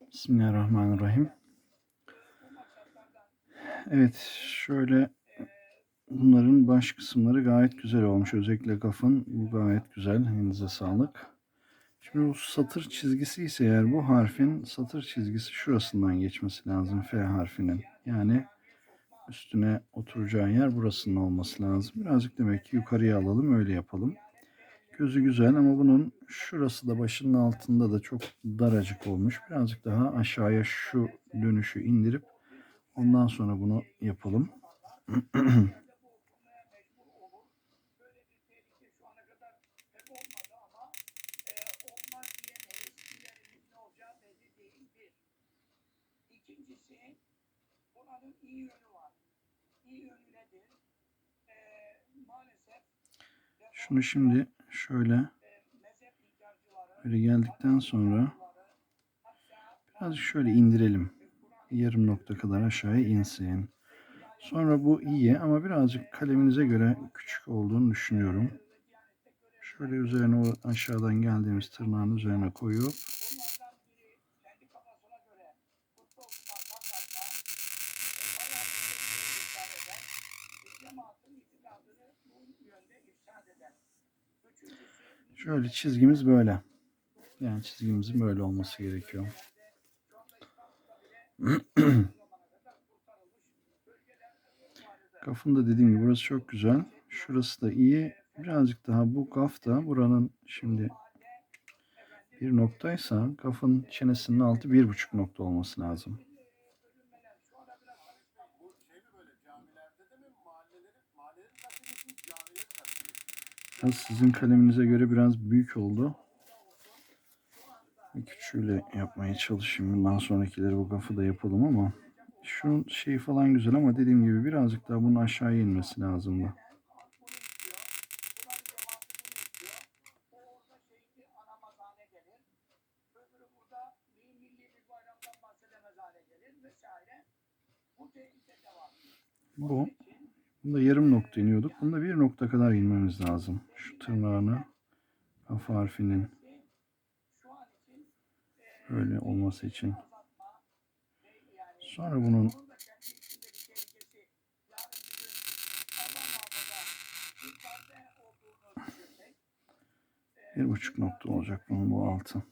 Bismillahirrahmanirrahim. Evet, şöyle bunların baş kısımları gayet güzel olmuş. Özellikle kafın bu gayet güzel. Elinize sağlık. Şimdi bu satır çizgisi ise eğer bu harfin satır çizgisi şurasından geçmesi lazım. F harfinin. Yani üstüne oturacağı yer burasının olması lazım. Birazcık demek ki yukarıya alalım öyle yapalım. Gözü güzel ama bunun şurası da başının altında da çok daracık olmuş. Birazcık daha aşağıya şu dönüşü indirip ondan sonra bunu yapalım. Şunu şimdi şöyle böyle geldikten sonra birazcık şöyle indirelim. Yarım nokta kadar aşağıya insin. Sonra bu iyi ama birazcık kaleminize göre küçük olduğunu düşünüyorum. Şöyle üzerine aşağıdan geldiğimiz tırnağın üzerine koyup şöyle çizgimiz böyle. Yani çizgimizin böyle olması gerekiyor. Kafın da dediğim gibi burası çok güzel. Şurası da iyi. Birazcık daha bu kaf da buranın şimdi bir noktaysa kafın çenesinin altı bir buçuk nokta olması lazım. Biraz sizin kaleminize göre biraz büyük oldu. Küçüğüyle yapmaya çalışayım. Bundan sonrakileri bu kafı da yapalım ama şu şey falan güzel ama dediğim gibi birazcık daha bunun aşağıya inmesi lazımdı. Bu Bunda yarım nokta iniyorduk. Bunda bir nokta kadar inmemiz lazım. Şu tırnağını kafa harfinin böyle olması için. Sonra bunun bir buçuk nokta olacak bunun bu altı.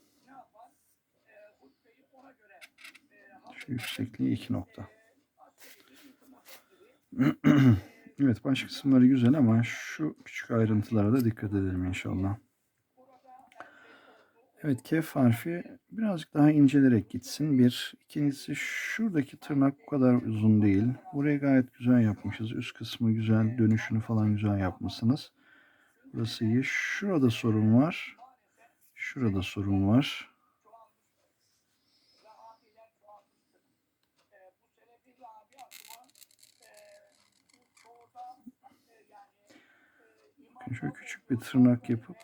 Şu yüksekliği iki nokta. Evet baş kısımları güzel ama şu küçük ayrıntılara da dikkat edelim inşallah. Evet kef harfi birazcık daha incelerek gitsin. Bir. ikincisi şuradaki tırnak bu kadar uzun değil. Burayı gayet güzel yapmışız. Üst kısmı güzel. Dönüşünü falan güzel yapmışsınız. Burası iyi. Şurada sorun var. Şurada sorun var. Şöyle küçük bir tırnak yapıp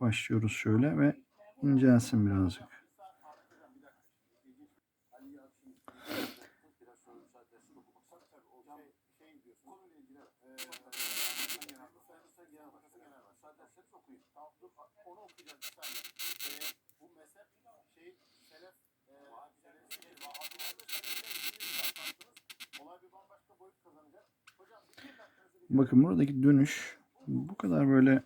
başlıyoruz şöyle ve incelsin birazcık. Bakın buradaki dönüş bu kadar böyle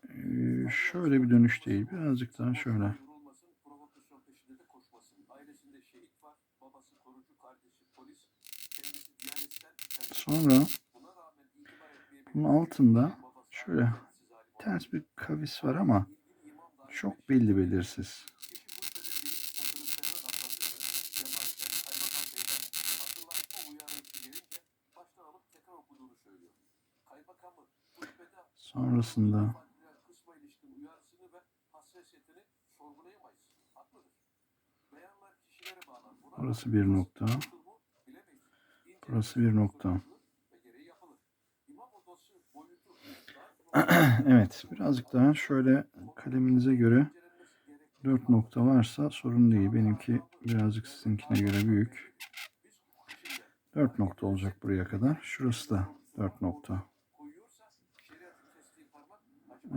şöyle bir dönüş değil. Birazcık daha şöyle. Sonra bunun altında şöyle ters bir kavis var ama çok belli belirsiz. Sonrasında Burası bir nokta. Burası bir nokta. Evet birazcık daha şöyle kaleminize göre 4 nokta varsa sorun değil. Benimki birazcık sizinkine göre büyük. 4 nokta olacak buraya kadar. Şurası da 4 nokta.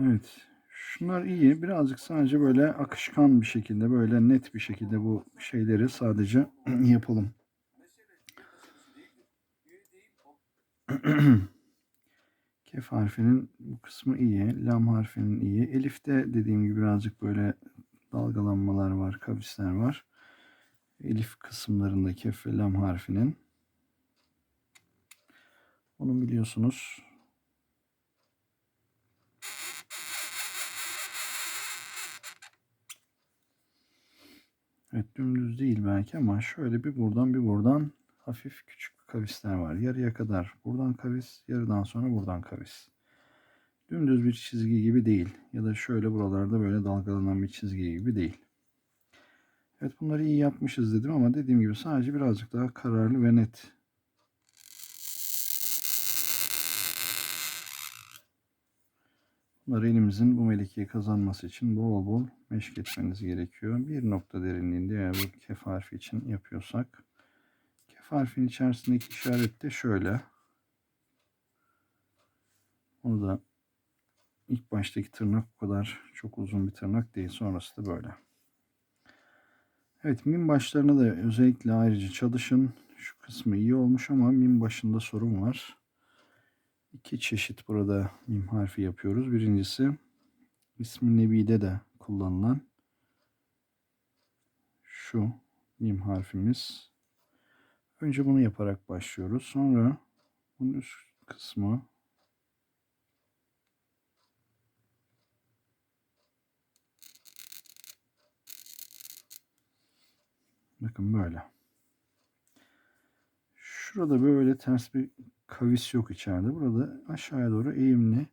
Evet. Şunlar iyi. Birazcık sadece böyle akışkan bir şekilde, böyle net bir şekilde bu şeyleri sadece yapalım. Kef harfinin bu kısmı iyi. Lam harfinin iyi. Elif'te dediğim gibi birazcık böyle dalgalanmalar var, kavisler var. Elif kısımlarında kef ve lam harfinin. Onu biliyorsunuz. Evet dümdüz değil belki ama şöyle bir buradan bir buradan hafif küçük kavisler var. Yarıya kadar buradan kavis, yarıdan sonra buradan kavis. Dümdüz bir çizgi gibi değil. Ya da şöyle buralarda böyle dalgalanan bir çizgi gibi değil. Evet bunları iyi yapmışız dedim ama dediğim gibi sadece birazcık daha kararlı ve net. Bunları elimizin bu melekeyi kazanması için bol bol meşk etmeniz gerekiyor. Bir nokta derinliğinde eğer bu kef harfi için yapıyorsak. Kef harfin içerisindeki işaret de şöyle. Onu da ilk baştaki tırnak o kadar çok uzun bir tırnak değil. Sonrası da böyle. Evet mim başlarına da özellikle ayrıca çalışın. Şu kısmı iyi olmuş ama mim başında sorun var. İki çeşit burada mim harfi yapıyoruz. Birincisi ismi Nebi'de de kullanılan şu mim harfimiz. Önce bunu yaparak başlıyoruz. Sonra bunun üst kısmı Bakın böyle. Şurada böyle ters bir kavis yok içeride. Burada aşağıya doğru eğimli.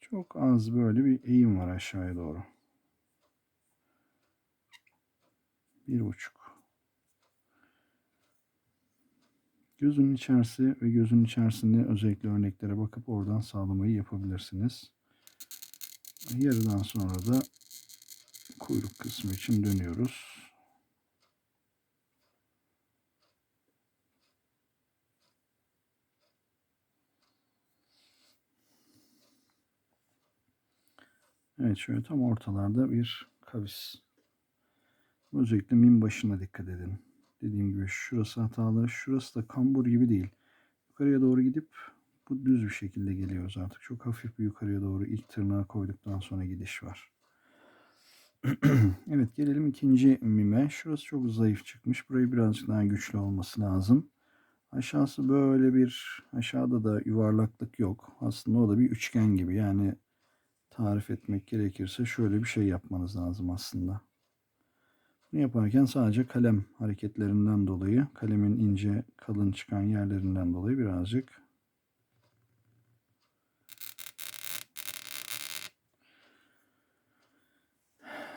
Çok az böyle bir eğim var aşağıya doğru. Bir buçuk. Gözün içerisi ve gözün içerisinde özellikle örneklere bakıp oradan sağlamayı yapabilirsiniz. Yarıdan sonra da kuyruk kısmı için dönüyoruz. Evet şöyle tam ortalarda bir kavis. Özellikle min başına dikkat edin. Dediğim gibi şurası hatalı. Şurası da kambur gibi değil. Yukarıya doğru gidip bu düz bir şekilde geliyoruz artık. Çok hafif bir yukarıya doğru ilk tırnağı koyduktan sonra gidiş var. evet gelelim ikinci mime. Şurası çok zayıf çıkmış. Burayı birazcık daha güçlü olması lazım. Aşağısı böyle bir aşağıda da yuvarlaklık yok. Aslında o da bir üçgen gibi. Yani tarif etmek gerekirse şöyle bir şey yapmanız lazım aslında. Bunu yaparken sadece kalem hareketlerinden dolayı, kalemin ince kalın çıkan yerlerinden dolayı birazcık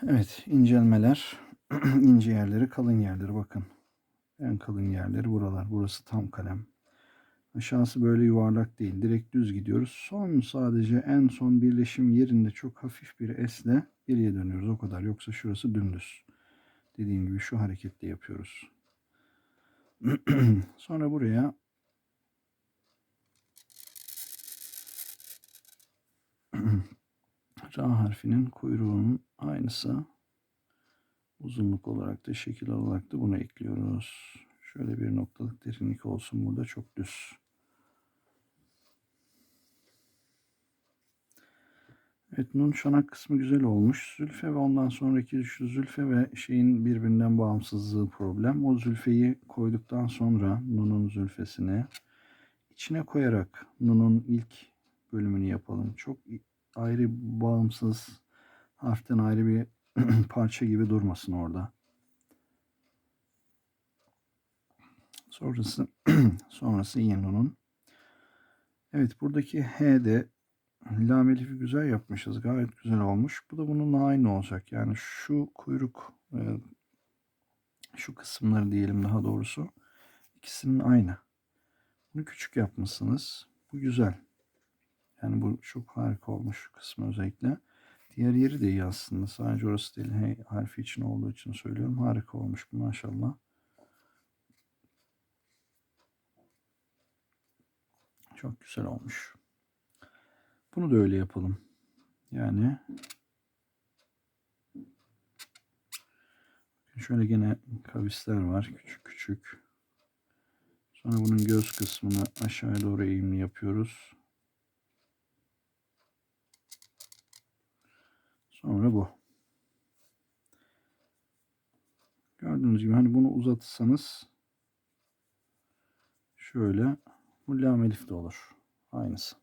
Evet, incelmeler, ince yerleri, kalın yerleri bakın. En kalın yerleri buralar. Burası tam kalem. Aşağısı böyle yuvarlak değil. Direkt düz gidiyoruz. Son sadece en son birleşim yerinde çok hafif bir esle geriye dönüyoruz. O kadar. Yoksa şurası dümdüz. Dediğim gibi şu hareketle yapıyoruz. Sonra buraya Ra harfinin kuyruğunun aynısı uzunluk olarak da şekil olarak da bunu ekliyoruz. Şöyle bir noktalık derinlik olsun burada çok düz. Evet nun çanak kısmı güzel olmuş. Zülfe ve ondan sonraki şu zülfe ve şeyin birbirinden bağımsızlığı problem. O zülfeyi koyduktan sonra nunun zülfesini içine koyarak nunun ilk bölümünü yapalım. Çok ayrı bağımsız harften ayrı bir parça gibi durmasın orada. Sonrası sonrası yenunun. Evet buradaki H'de lam elifi güzel yapmışız. Gayet güzel olmuş. Bu da bununla aynı olacak. Yani şu kuyruk e, şu kısımları diyelim daha doğrusu ikisinin aynı. Bunu küçük yapmışsınız. Bu güzel. Yani bu çok harika olmuş kısmı özellikle. Diğer yeri de iyi aslında. Sadece orası değil. H harfi için olduğu için söylüyorum. Harika olmuş bu maşallah. Çok güzel olmuş. Bunu da öyle yapalım. Yani şöyle gene kavisler var. Küçük küçük. Sonra bunun göz kısmını aşağıya doğru eğimli yapıyoruz. Sonra bu. Gördüğünüz gibi hani bunu uzatırsanız şöyle bu lamelif de olur. Aynısı.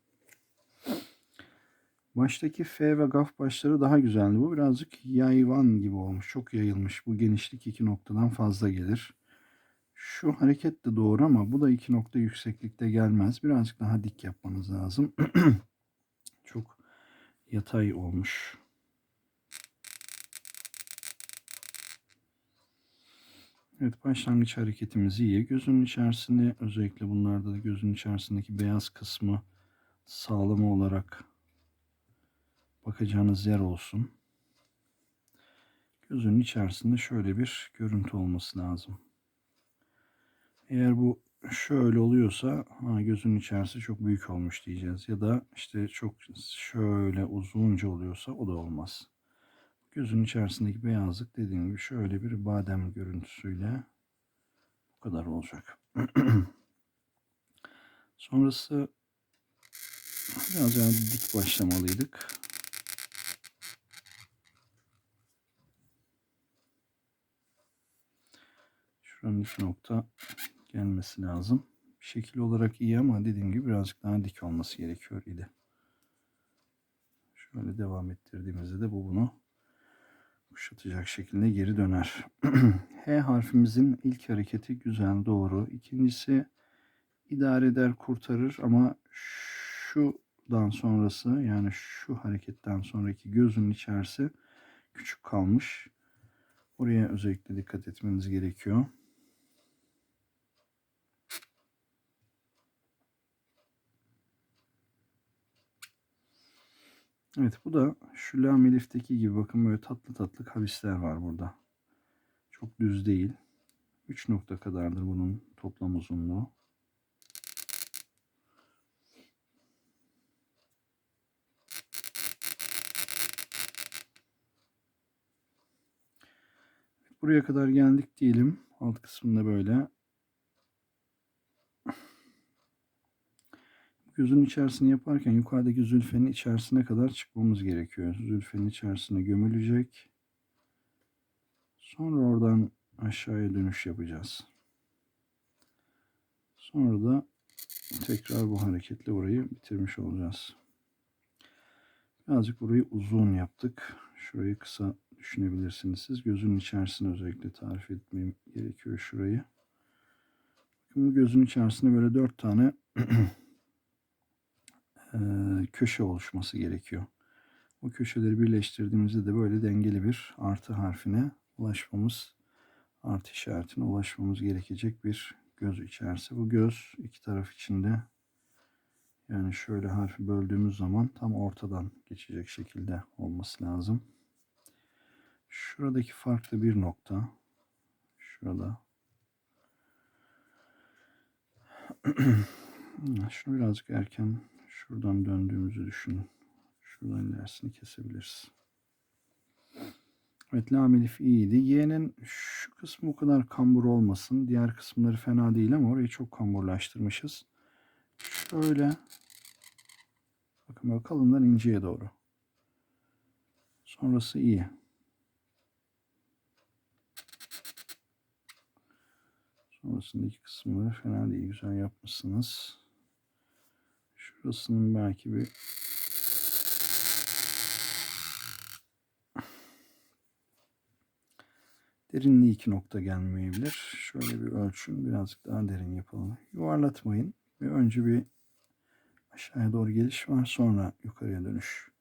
Baştaki F ve Gaf başları daha güzeldi. Bu birazcık yayvan gibi olmuş. Çok yayılmış. Bu genişlik iki noktadan fazla gelir. Şu hareket de doğru ama bu da iki nokta yükseklikte gelmez. Birazcık daha dik yapmanız lazım. Çok yatay olmuş. Evet başlangıç hareketimiz iyi. Gözün içerisinde özellikle bunlarda da gözün içerisindeki beyaz kısmı sağlama olarak bakacağınız yer olsun. Gözün içerisinde şöyle bir görüntü olması lazım. Eğer bu şöyle oluyorsa ha, gözün içerisi çok büyük olmuş diyeceğiz. Ya da işte çok şöyle uzunca oluyorsa o da olmaz. Gözün içerisindeki beyazlık dediğim gibi şöyle bir badem görüntüsüyle bu kadar olacak. Sonrası biraz daha dik başlamalıydık. Şuranın üç nokta gelmesi lazım. Şekil olarak iyi ama dediğim gibi birazcık daha dik olması gerekiyor idi. Şöyle devam ettirdiğimizde de bu bunu kuşatacak şekilde geri döner. H harfimizin ilk hareketi güzel doğru. İkincisi idare eder kurtarır ama şudan sonrası yani şu hareketten sonraki gözün içerisi küçük kalmış. Oraya özellikle dikkat etmeniz gerekiyor. Evet bu da şu lam elifteki gibi bakın böyle tatlı tatlı kavisler var burada. Çok düz değil. 3 nokta kadardır bunun toplam uzunluğu. Buraya kadar geldik diyelim. Alt kısmında böyle. Gözün içerisini yaparken yukarıdaki zülfenin içerisine kadar çıkmamız gerekiyor. Zülfenin içerisine gömülecek. Sonra oradan aşağıya dönüş yapacağız. Sonra da tekrar bu hareketle burayı bitirmiş olacağız. Birazcık burayı uzun yaptık. Şurayı kısa düşünebilirsiniz siz. Gözün içerisine özellikle tarif etmem gerekiyor şurayı. Bu gözün içerisinde böyle dört tane köşe oluşması gerekiyor. Bu köşeleri birleştirdiğimizde de böyle dengeli bir artı harfine ulaşmamız, artı işaretine ulaşmamız gerekecek bir göz içerisi. Bu göz iki taraf içinde yani şöyle harfi böldüğümüz zaman tam ortadan geçecek şekilde olması lazım. Şuradaki farklı bir nokta. Şurada. Şunu birazcık erken şuradan döndüğümüzü düşünün. Şuradan ilerisini kesebiliriz. Evet lam elif iyiydi. Y'nin şu kısmı o kadar kambur olmasın. Diğer kısımları fena değil ama orayı çok kamburlaştırmışız. Şöyle bakın böyle kalından inceye doğru. Sonrası iyi. Sonrasındaki kısımları fena değil. Güzel yapmışsınız. Şurasının belki bir derinliği iki nokta gelmeyebilir. Şöyle bir ölçün. Birazcık daha derin yapalım. Yuvarlatmayın. Ve önce bir aşağıya doğru geliş var. Sonra yukarıya dönüş.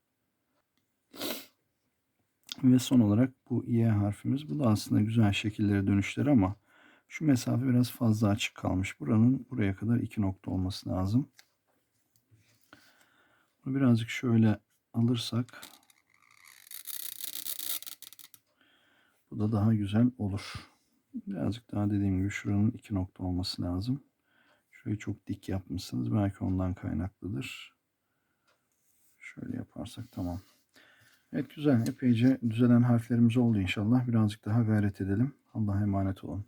Ve son olarak bu Y harfimiz. Bu da aslında güzel şekillere dönüşleri ama şu mesafe biraz fazla açık kalmış. Buranın buraya kadar iki nokta olması lazım. Bunu birazcık şöyle alırsak bu da daha güzel olur. Birazcık daha dediğim gibi şuranın iki nokta olması lazım. Şurayı çok dik yapmışsınız. Belki ondan kaynaklıdır. Şöyle yaparsak tamam. Evet güzel. Epeyce düzelen harflerimiz oldu inşallah. Birazcık daha gayret edelim. Allah'a emanet olun.